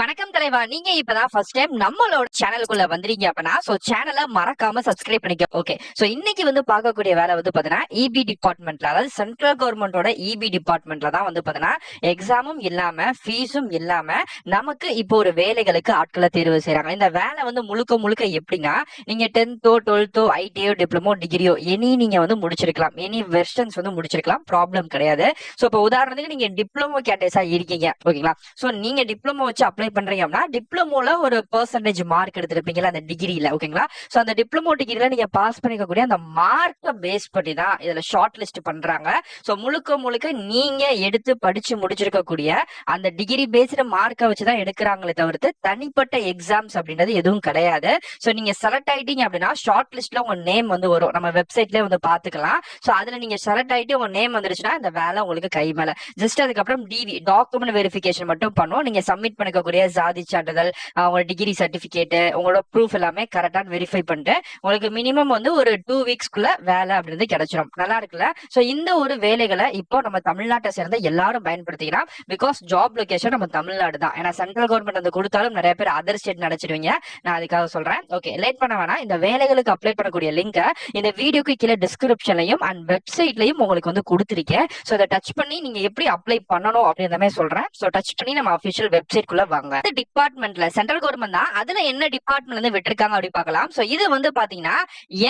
வணக்கம் தலைவா. நீங்க இப்பதான் ஃபர்ஸ்ட் டைம் நம்மளோட சேனலுக்குள்ள வந்திருக்கீங்க அப்படின்னா சோ சேனலை மறக்காம சப்ஸ்கிரைப் பண்ணிக்க. ஓகே சோ இன்னைக்கு வந்து பார்க்கக்கூடிய வேலை வந்து பாத்தீங்கன்னா இபி டிபார்ட்மெண்ட்ல அதாவது சென்ட்ரல் கவர்மெண்டோட இபி டிபார்ட்மெண்ட்ல தான் வந்து பாத்தீங்கன்னா எக்ஸாமும் இல்லாம ஃபீஸும் இல்லாம நமக்கு இப்போ ஒரு வேலைகளுக்கு ஆட்களை தேர்வு செய்யறாங்க இந்த வேலை வந்து முழுக்க முழுக்க எப்படின்னா நீங்க டென்த்தோ டுவெல்த்தோ ஐடியோ டிப்ளமோ டிகிரியோ எனி நீங்க வந்து முடிச்சிருக்கலாம். எனி வெர்ஷன்ஸ் வந்து முடிச்சிருக்கலாம். ப்ராப்ளம் கிடையாது. சோ இப்போ உதாரணத்துக்கு நீங்க டிப்ளமோ கேண்டேஸா இருக்கீங்க. ஓகேங்களா சோ நீங்க டிப்ளமோ வச்சு அப்ளை பண்றீங்க அப்படின்னா டிப்ளமோல ஒரு பெர்சன்டேஜ் மார்க் எடுத்திருப்பீங்களா அந்த டிகிரியில ஓகேங்களா சோ அந்த டிப்ளமோ டிகிரியில நீங்க பாஸ் பண்ணிக்கக்கூடிய அந்த மார்க்கை பேஸ் பண்ணி தான் இதுல ஷார்ட் லிஸ்ட் பண்றாங்க. சோ முழுக்க முழுக்க நீங்க எடுத்து படிச்சு முடிச்சிருக்கக்கூடிய அந்த டிகிரி பேஸ்டு மார்க்கை வச்சுதான் எடுக்கிறாங்களே தவிர்த்து தனிப்பட்ட எக்ஸாம்ஸ் அப்படின்றது எதுவும் கிடையாது. சோ நீங்க செலக்ட் ஆயிட்டீங்க அப்படின்னா ஷார்ட் லிஸ்ட்ல உங்க நேம் வந்து வரும். நம்ம வெப்சைட்ல வந்து பாத்துக்கலாம். சோ அதுல நீங்க செலக்ட் ஆயிட்டு உங்க நேம் வந்துருச்சுன்னா இந்த வேலை உங்களுக்கு கை மேல. ஜஸ்ட் அதுக்கப்புறம் டிவி டாக்குமெண்ட் வெரிஃபிகேஷன் மட்டும் பண்ணுவோம் நீங்க சப்மிட் பண்ணிக்கக்கூடிய ஜாதி சான்றிதழ் ஆஹ் உங்களோட டிகிரி சர்டிபிகேட் உங்களோட ப்ரூஃப் எல்லாமே கரெக்டா வெரிஃபை பண்ணிட்டு உங்களுக்கு மினிமம் வந்து ஒரு டூ வீக்ஸ்க்குள்ள வேலை அப்படின்றது கிடைச்சிரும். நல்லா இருக்குல்ல? சோ இந்த ஒரு வேலைகளை இப்போ நம்ம தமிழ்நாட்டை சேர்ந்த எல்லாரும் பயன்படுத்திக்கலாம் பிகாஸ் ஜாப் லொகேஷன் நம்ம தமிழ்நாடு தான். ஏன்னா சென்ட்ரல் கவர்மெண்ட் வந்து கொடுத்தாலும் நிறைய பேர் அதர் ஸ்டேட் நினைச்சிருவீங்க நான் அதுக்காக சொல்றேன். ஓகே லேட் பண்ண வேணாம். இந்த வேலைகளுக்கு அப்ளை பண்ணக்கூடிய லிங்கை இந்த வீடியோக்கு கீழே டிஸ்கிரிப்ஷன்லையும் அண்ட் வெப்சைட்லையும் உங்களுக்கு வந்து கொடுத்துருக்கேன். ஸோ அதை டச் பண்ணி நீங்க எப்படி அப்ளை பண்ணணும் அப்படின்ற மாதிரி சொல்றேன். ஸோ டச் பண்ணி நம்ம அஃபிஷியல் வெப்சைட் குள்ள வாங்க டிபார்ட்மெண்ட்ல சென்ட்ரல் கவர்மெண்ட் தான். அதுல என்ன டிபார்ட்மெண்ட் வந்து விட்டுருக்காங்க அப்படி பார்க்கலாம். சோ இது வந்து பாத்தீங்கன்னா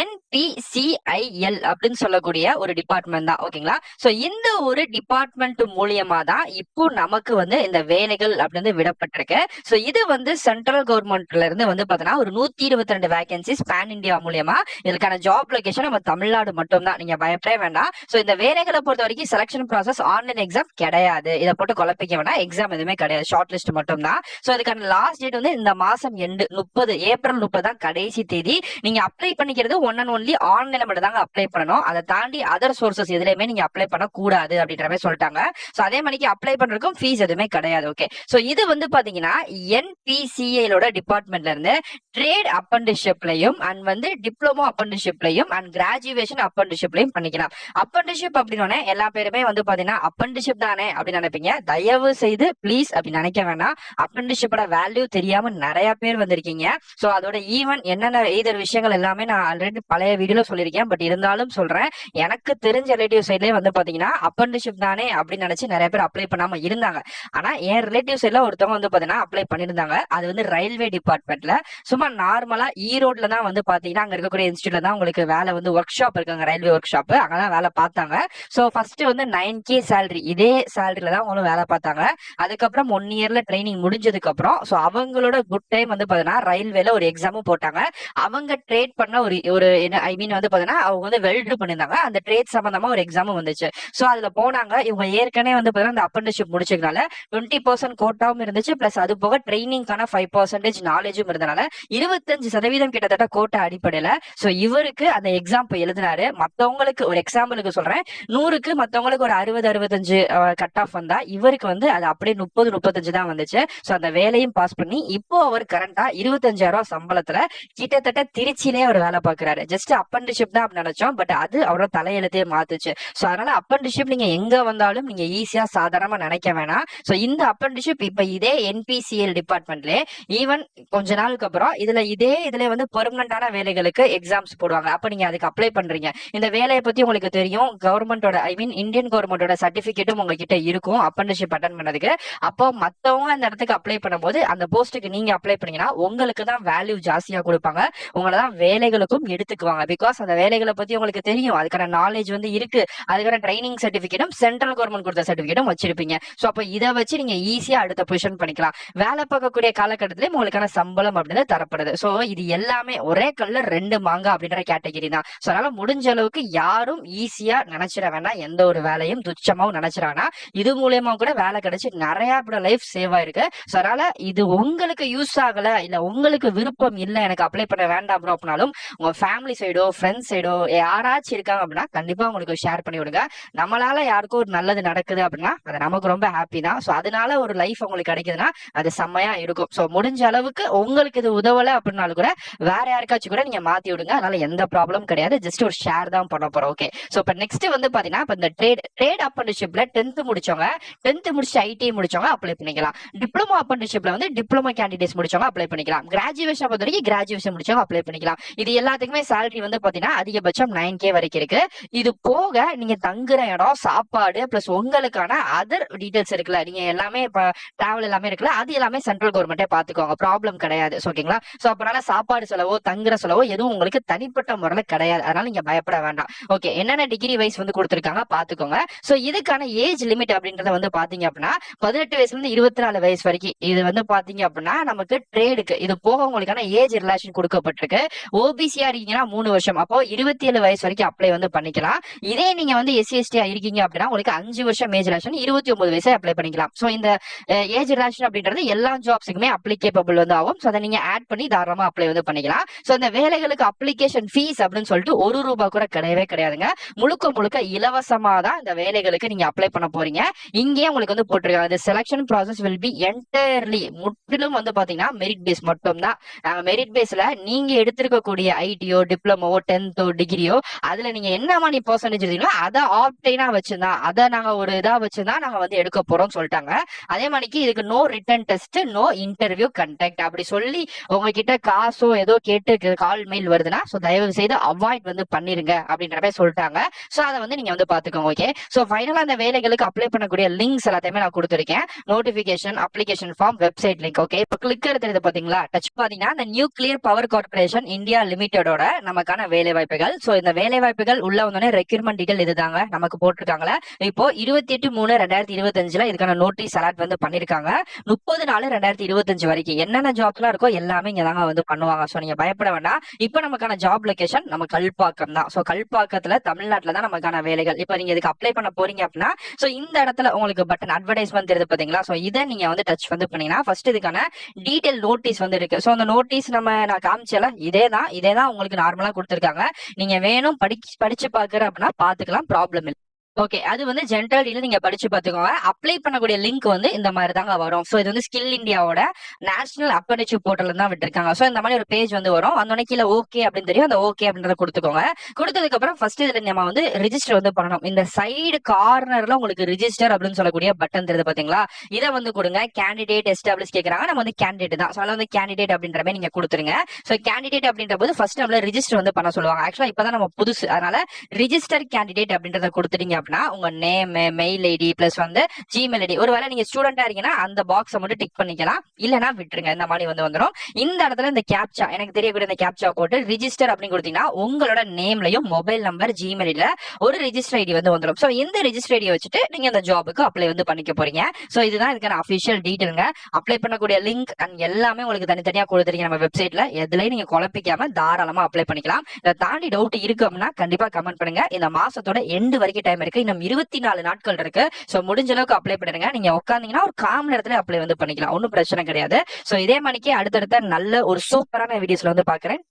என்பிசிஐஎல் அப்படின்னு சொல்லக்கூடிய ஒரு டிபார்ட்மெண்ட் தான். ஓகேங்களா சோ இந்த ஒரு டிபார்ட்மெண்ட் மூலியமா தான் இப்போ நமக்கு வந்து இந்த வேலைகள் அப்படின்னு விடப்பட்டிருக்கு. சோ இது வந்து சென்ட்ரல் கவர்மெண்ட்ல இருந்து வந்து பாத்தீங்கன்னா ஒரு நூத்தி இருபத்தி ரெண்டு வேகன்சிஸ் பேன் இந்தியா மூலியமா இதுக்கான ஜாப் லொகேஷன் நம்ம தமிழ்நாடு மட்டும் தான். நீங்க பயப்படவே வேண்டாம். சோ இந்த வேலைகளை பொறுத்த வரைக்கும் செலக்ஷன் ப்ராசஸ் ஆன்லைன் எக்ஸாம் கிடையாது. இதை போட்டு குழப்பிக்க வேண்டாம் எக்ஸாம் எதுவுமே கிடையாது. ஷார்ட் லிஸ்ட் மட்டும் தான். ஸோ இதுக்கான லாஸ்ட் டேட் வந்து இந்த மாசம் எண்டு முப்பது ஏப்ரல் முப்பது தான் கடைசி தேதி. நீங்க அப்ளை பண்ணிக்கிறது ஒன் அண்ட் ஒன்லி ஆன்லைன்ல மட்டும் தாங்க அப்ளை பண்ணணும். அதை தாண்டி அதர் சோர்சஸ் எதுலையுமே நீங்க அப்ளை பண்ண கூடாது அப்படின்ற மாதிரி சொல்லிட்டாங்க. ஸோ அதே மணிக்கு அப்ளை பண்றதுக்கும் ஃபீஸ் எதுவுமே கிடையாது ஓகே ஸோ இது வந்து பாத்தீங்கன்னா என்பிசிஐலோட டிபார்ட்மெண்ட்ல இருந்து ட்ரேட் அப்பன்டிஷிப்லையும் அண்ட் வந்து டிப்ளமோ அப்பன்டிஷிப்லையும் அண்ட் கிராஜுவேஷன் அப்பன்டிஷிப்லையும் பண்ணிக்கலாம். அப்பன்டிஷிப் அப்படின்னு எல்லா பேருமே வந்து பாத்தீங்கன்னா அப்பன்டிஷிப் தானே அப்படின்னு நினைப்பீங்க. தயவு செய்து ப்ளீஸ் அப்படின்னு நினைக்க வேணாம். அப்ரண்டிஷிப்போட வேல்யூ தெரியாம நிறைய பேர் வந்திருக்கீங்க. சோ அதோட ஈவன் என்னென்ன எய்தர் விஷயங்கள் எல்லாமே நான் ஆல்ரெடி பழைய வீடியோல சொல்லியிருக்கேன். பட் இருந்தாலும் சொல்றேன் எனக்கு தெரிஞ்ச ரிலேட்டிவ் சைட்லயே வந்து பாத்தீங்கன்னா அப்ரண்டிஷிப் தானே அப்படின்னு நினைச்சு நிறைய பேர் அப்ளை பண்ணாம இருந்தாங்க. ஆனா என் ரிலேட்டிவ் சைட்ல ஒருத்தவங்க வந்து பாத்தீங்கன்னா அப்ளை பண்ணிருந்தாங்க அது வந்து ரயில்வே டிபார்ட்மெண்ட்ல சும்மா நார்மலா ஈரோட்ல தான் வந்து பாத்தீங்கன்னா அங்க இருக்கக்கூடிய இன்ஸ்டியூட்ல தான் உங்களுக்கு வேலை வந்து ஒர்க் ஷாப் இருக்காங்க ரயில்வே ஒர்க் ஷாப் அங்கதான் வேலை பார்த்தாங்க. சோ ஃபர்ஸ்ட் வந்து நைன் கே சேலரி இதே சேலரியில தான் அவங்களும் வேலை பார்த்தாங்க. அதுக்கப்புறம் ஒன் இயர்ல ட்ரைனிங் முடிஞ்சு முடிஞ்சதுக்கு அப்புறம் ஸோ அவங்களோட குட் டைம் வந்து பார்த்தீங்கன்னா ரயில்வேல ஒரு எக்ஸாமும் போட்டாங்க. அவங்க ட்ரேட் பண்ண ஒரு ஒரு ஐ மீன் வந்து பாத்தீங்கன்னா அவங்க வந்து வெல்டு பண்ணியிருந்தாங்க. அந்த ட்ரேட் சம்பந்தமா ஒரு எக்ஸாமும் வந்துச்சு. ஸோ அதுல போனாங்க. இவங்க ஏற்கனவே வந்து பார்த்தீங்கன்னா அந்த அப்ரண்டிஷிப் முடிச்சதுனால டுவெண்ட்டி பர்சன்ட் கோட்டாவும் இருந்துச்சு. பிளஸ் அது போக ட்ரைனிங்கான ஃபைவ் பர்சன்டேஜ் நாலேஜும் இருந்தனால இருபத்தஞ்சு சதவீதம் கிட்டத்தட்ட கோட்டா அடிப்படையில ஸோ இவருக்கு அந்த எக்ஸாம் போய் எழுதினாரு. மத்தவங்களுக்கு ஒரு எக்ஸாம்பிளுக்கு சொல்றேன். நூறுக்கு மத்தவங்களுக்கு ஒரு அறுபது அறுபத்தஞ்சு கட் ஆஃப் வந்தா இவருக்கு வந்து அது அப்படியே முப்பது முப்பத்தஞ்சு தான் வந்துச்சு. அந்த வேலையும் பாஸ் பண்ணி இப்போ அவர் கரண்டா இருபத்தஞ்சாயிரம் ரூபாய் சம்பளத்துல கிட்டத்தட்ட திருச்சியிலே அவர் வேலை பாக்குறாரு ஜஸ்ட் அப்பன்டிஷிப் தான் அப்படி நினைச்சோம். பட் அது அவரோட தலையெழுத்தையே மாத்துச்சு. சோ அதனால அப்பன்டிஷிப் நீங்க எங்க வந்தாலும் நீங்க ஈஸியா சாதாரணமா நினைக்க வேணாம். சோ இந்த அப்பன்டிஷிப் இப்ப இதே என்பிசிஎல் டிபார்ட்மெண்ட்ல ஈவன் கொஞ்ச நாளுக்கு அப்புறம் இதுல இதே இதுல வந்து பெர்மனண்டான வேலைகளுக்கு எக்ஸாம்ஸ் போடுவாங்க. அப்ப நீங்க அதுக்கு அப்ளை பண்றீங்க. இந்த வேலையை பத்தி உங்களுக்கு தெரியும். கவர்மெண்டோட ஐ மீன் இந்தியன் கவர்மெண்டோட சர்டிபிகேட்டும் உங்ககிட்ட இருக்கும் அப்பன்டிஷிப் அட்டன் பண்ணதுக்கு. அப்போ மத்தவங்க அந்த இடத்துக்கு அப்ளை பண்ணும்போது அந்த போஸ்ட்டுக்கு நீங்க அப்ளை பண்ணீங்கன்னா உங்களுக்கு தான் வேல்யூ ஜாஸ்தியா கொடுப்பாங்க. உங்களை தான் வேலைகளுக்கும் எடுத்துக்குவாங்க. பிகாஸ் அந்த வேலைகளை பத்தி உங்களுக்கு தெரியும். அதுக்கான நாலேஜ் வந்து இருக்கு. அதுக்கான ட்ரைனிங் சர்டிபிகேட்டும் சென்ட்ரல் கவர்மெண்ட் கொடுத்த சர்டிபிகேட்டும் வச்சிருப்பீங்க. ஸோ அப்போ இதை வச்சு நீங்க ஈஸியா அடுத்த பொசிஷன் பண்ணிக்கலாம். வேலை பார்க்கக்கூடிய காலகட்டத்திலேயே உங்களுக்கான சம்பளம் அப்படின்னு தரப்படுது. ஸோ இது எல்லாமே ஒரே கல்ல ரெண்டு மாங்க அப்படின்ற கேட்டகரி தான். ஸோ அதனால முடிஞ்ச அளவுக்கு யாரும் ஈஸியா நினைச்சிட வேண்டாம். எந்த ஒரு வேலையும் துச்சமாவும் நினைச்சிட வேணாம் இது மூலியமா கூட வேலை கிடைச்சி நிறைய லைஃப் சேவ் ஆயிருக்கு. ஸோ அதனால இது உங்களுக்கு யூஸ் ஆகல இல்ல உங்களுக்கு விருப்பம் இல்ல எனக்கு அப்ளை பண்ண வேண்டாம் ப்ரோ அப்படின்னாலும் உங்க ஃபேமிலி சைடோ ஃப்ரெண்ட்ஸ் சைடோ யாராச்சும் இருக்காங்க அப்படின்னா கண்டிப்பா உங்களுக்கு ஷேர் பண்ணி விடுங்க. நம்மளால யாருக்கும் ஒரு நல்லது நடக்குது அப்படின்னா அது நமக்கு ரொம்ப ஹாப்பி தான். சோ அதனால ஒரு லைஃப் உங்களுக்கு கிடைக்குதுன்னா அது செம்மையா இருக்கும். சோ முடிஞ்ச அளவுக்கு உங்களுக்கு இது உதவல அப்படின்னாலும் கூட வேற யாருக்காச்சும் கூட நீங்க மாத்தி விடுங்க. அதனால எந்த ப்ராப்ளம் கிடையாது. ஜஸ்ட் ஒரு ஷேர் தான் பண்ண போறோம் ஓகே சோ இப்ப நெக்ஸ்ட் வந்து பாத்தீங்கன்னா இப்போ இந்த ட்ரேட் ட்ரேட் அப்ரண்டிஷிப்ல டென்த் முடிச்சவங்க டென்த் முடிச்சு ஐடி முடிச்சவங்க அப்ளை பண்ணிக்கலாம். டிப்ளமோ டிப்ளமோ அப்ரண்டிஷிப்ல வந்து டிப்ளமோ கேண்டிடேட்ஸ் முடிச்சவங்க அப்ளை பண்ணிக்கலாம். கிராஜுவேஷன் பொறுத்த வரைக்கும் கிராஜுவேஷன் முடிச்சவங்க அப்ளை பண்ணிக்கலாம். இது எல்லாத்துக்குமே சேலரி வந்து பாத்தீங்கன்னா அதிகபட்சம் நைன் கே வரைக்கும் இருக்கு. இது போக நீங்க தங்குற இடம் சாப்பாடு பிளஸ் உங்களுக்கான அதர் டீடைல்ஸ் இருக்குல்ல. நீங்க எல்லாமே இப்ப டிராவல் எல்லாமே இருக்குல்ல அது எல்லாமே சென்ட்ரல் கவர்மெண்டே பாத்துக்கோங்க. ப்ராப்ளம் கிடையாது. ஓகேங்களா சோ அப்பனால சாப்பாடு செலவோ தங்குற செலவோ எதுவும் உங்களுக்கு தனிப்பட்ட முறையில கிடையாது. அதனால நீங்க பயப்பட வேண்டாம். ஓகே என்னென்ன டிகிரி வைஸ் வந்து கொடுத்துருக்காங்க பாத்துக்கோங்க. சோ இதுக்கான ஏஜ் லிமிட் அப்படின்றத வந்து பாத்தீங்க அப்படின்னா பதினெட்டு வயசுல இருந்து இருபத்தி நாலு வயசு வரைக்கும் இது வந்து பாத்தீங்க அப்படின்னா நமக்கு ட்ரேடுக்கு இது போக உங்களுக்கான ஏஜ் ரிலேஷன் கொடுக்கப்பட்டிருக்கு. ஓபிசியா இருக்கீங்கன்னா மூணு வருஷம். அப்போ இருபத்தி ஏழு வயசு வரைக்கும் அப்ளை வந்து பண்ணிக்கலாம். இதே நீங்க வந்து எஸ்சி எஸ்டியா இருக்கீங்க அப்படின்னா உங்களுக்கு அஞ்சு வருஷம் ஏஜ் ரிலேஷன் இருபத்தி ஒன்பது வயசு அப்ளை பண்ணிக்கலாம். சோ இந்த ஏஜ் ரிலேஷன் அப்படின்றது எல்லா ஜாப்ஸுக்குமே அப்ளிகேபிள் வந்து ஆகும். சோ அதை நீங்க ஆட் பண்ணி தாராளமா அப்ளை வந்து பண்ணிக்கலாம். சோ இந்த வேலைகளுக்கு அப்ளிகேஷன் ஃபீஸ் அப்படின்னு சொல்லிட்டு ஒரு ரூபாய் கூட கிடையவே கிடையாதுங்க. முழுக்க முழுக்க இலவசமா தான் இந்த வேலைகளுக்கு நீங்க அப்ளை பண்ண போறீங்க. இங்கேயே உங்களுக்கு வந்து போட்டிருக்காங்க. Selection process will be in entirely முற்றிலும் வந்து பாத்தீங்கன்னா மெரிட் பேஸ் மட்டும் தான் மெரிட் பேஸ்ல நீங்க எடுத்திருக்கக்கூடிய ஐடியோ டிப்ளமோவோ டென்த்தோ டிகிரியோ அதுல நீங்க என்ன மாதிரி பர்சன்டேஜ் இருக்கீங்களோ அதை ஆப்டைனா வச்சுதான். அதை நாங்க ஒரு இதா வச்சுதான் நாங்க வந்து எடுக்க போறோம்னு சொல்லிட்டாங்க. அதே மணிக்கு இதுக்கு no written test no interview conduct அப்படி சொல்லி உங்ககிட்ட காசோ ஏதோ கேட்டு கால் மெயில் வருதுன்னா ஸோ தயவு செய்து அவாய்ட் வந்து பண்ணிருங்க அப்படின்ற மாதிரி சொல்லிட்டாங்க. ஸோ அதை வந்து நீங்க வந்து பாத்துக்கோங்க ஓகே ஸோ ஃபைனலா அந்த வேலைகளுக்கு அப்ளை பண்ணக்கூடிய லிங்க்ஸ் எல்லாத்தையுமே நான் கொடுத்துருக்கேன். Notification application form website link okay இப்போ கிளிக் எடுத்துறது பாத்தீங்களா? டச் பாத்தீங்கன்னா இந்த நியூக்ளியர் பவர் கார்பரேஷன் இந்தியா லிமிடெடோட நமக்கான வேலை வாய்ப்புகள் ஸோ இந்த வேலை வாய்ப்புகள் உள்ள வந்தோடனே ரெக்யூர்மெண்ட் இதுதாங்க நமக்கு போட்டிருக்காங்களா இப்போ இருபத்தி எட்டு மூணு ரெண்டாயிரத்தி இருபத்தஞ்சுல இதுக்கான நோட்டீஸ் அலாட் வந்து பண்ணிருக்காங்க. முப்பது நாலு ரெண்டாயிரத்தி இருபத்தஞ்சு வரைக்கும். என்னென்ன ஜாப்லாம் இருக்கோ எல்லாமே இங்க தாங்க வந்து பண்ணுவாங்க. ஸோ நீங்க பயப்பட வேண்டாம். இப்போ நமக்கான ஜாப் லொகேஷன் நம்ம கல்பாக்கம் தான். ஸோ கல்பாக்கத்துல தமிழ்நாட்டில் தான் நமக்கான வேலைகள். இப்போ நீங்க இதுக்கு அப்ளை பண்ண போறீங்க அப்படின்னா ஸோ இந்த இடத்துல உங்களுக்கு பட்டன் அட்வர்டைஸ்மெண்ட் தெரியுது பாத்தீங்களா? ஸோ இதை நீங்க வந்து டச் வந்து பண்ணீங்கன்னா ஃபர்ஸ்ட் இதுக்கான டீடைல் நோட்டீஸ் வந்து இருக்கு ஸோ அந்த நோட்டீஸ் நம்ம நான் காமிச்சல இதே தான் இதே தான் உங்களுக்கு நார்மலா கொடுத்துருக்காங்க. நீங்க வேணும் படிச்சு படிச்சு பாக்குற அப்படின்னா பாத்துக்கலாம் ப்ராப்ளம் இல்லை. ஓகே அது வந்து ஜென்ரல் டீல நீங்க படிச்சு பாத்துக்கோங்க அப்ளை பண்ணக்கூடிய லிங்க் வந்து இந்த மாதிரி தாங்க வரும். ஸோ இது வந்து ஸ்கில் இந்தியாவோட நேஷனல் அப்ரண்டிஷிப் போர்ட்டல் தான் விட்டுருக்காங்க. ஸோ இந்த மாதிரி ஒரு பேஜ் வந்து வரும். அந்த கீழே ஓகே அப்படின்னு தெரியும். அந்த ஓகே அப்படின்றத கொடுத்துக்கோங்க. கொடுத்ததுக்கு அப்புறம் ஃபர்ஸ்ட் இதுல நம்ம வந்து ரிஜிஸ்டர் வந்து பண்ணணும். இந்த சைடு கார்னர்ல உங்களுக்கு ரிஜிஸ்டர் அப்படின்னு சொல்லக்கூடிய பட்டன் தெரியுது பாத்தீங்களா இதை வந்து கொடுங்க. கேண்டிடேட் எஸ்டாப்ளிஷ் கேட்கறாங்க நம்ம வந்து கேண்டிடேட் தான். ஸோ அதில் வந்து கேண்டிடேட் அப்படின்ற மாதிரி நீங்க கொடுத்துருங்க. ஸோ கேண்டிடேட் அப்படின்ற போது ஃபர்ஸ்ட் நம்மள ரிஜிஸ்டர் வந்து பண்ண சொல்லுவாங்க. ஆக்சுவலா இப்பதான் நம்ம புதுசு. அதனால ரிஜிஸ்டர் கேண்டிடேட் அப்படின்றத கொடுத்துட்டீங்க அப்படின்னா உங்க நேம் மெயில் ஐடி பிளஸ் வந்து ஜிமெயில் ஐடி ஒருவேளை நீங்க ஸ்டூடெண்டா இருக்கீங்கன்னா அந்த பாக்ஸை மட்டும் டிக் பண்ணிக்கலாம். இல்லைன்னா விட்டுருங்க. இந்த மாதிரி வந்து வந்துடும் இந்த இடத்துல இந்த கேப்சா எனக்கு தெரியக்கூடிய இந்த கேப்சா போட்டு ரிஜிஸ்டர் அப்படின்னு கொடுத்தீங்கன்னா உங்களோட நேம்லயும் மொபைல் நம்பர் ஜிமெயில் ஐடியில ஒரு ரிஜிஸ்டர் ஐடி வந்து வந்துடும் ஸோ இந்த ரிஜிஸ்டர் ஐடியை வச்சுட்டு நீங்க இந்த ஜாபுக்கு அப்ளை வந்து பண்ணிக்க போறீங்க. ஸோ இதுதான் இதுக்கான அஃபிஷியல் டீட்டெயிலுங்க அப்ளை பண்ணக்கூடிய லிங்க் அண்ட் எல்லாமே உங்களுக்கு தனித்தனியா கொடுத்துருக்கீங்க நம்ம வெப்சைட்ல எதுலயும் நீங்க குழப்பிக்காம தாராளமா அப்ளை பண்ணிக்கலாம். இதை தாண்டி டவுட் இருக்கு அப்படின்னா கண்டிப்பா கமெண்ட் பண்ணுங்க. இந்த மாசத்தோட எண்டு வரைக்கும் டைம் இருக்கு. இன்னும் இருபத்தி நாலு நாட்கள் இருக்கு. ஸோ முடிஞ்ச அளவுக்கு அப்ளை பண்ணிடுங்க நீங்க உட்காந்தீங்கன்னா ஒரு காமன் நேரத்துல அப்ளை வந்து பண்ணிக்கலாம். ஒன்றும் பிரச்சனை கிடையாது. ஸோ இதே மணிக்கு அடுத்தடுத்த நல்ல ஒரு சூப்பரான வீடியோஸ்ல வந்து பாக்குறேன்.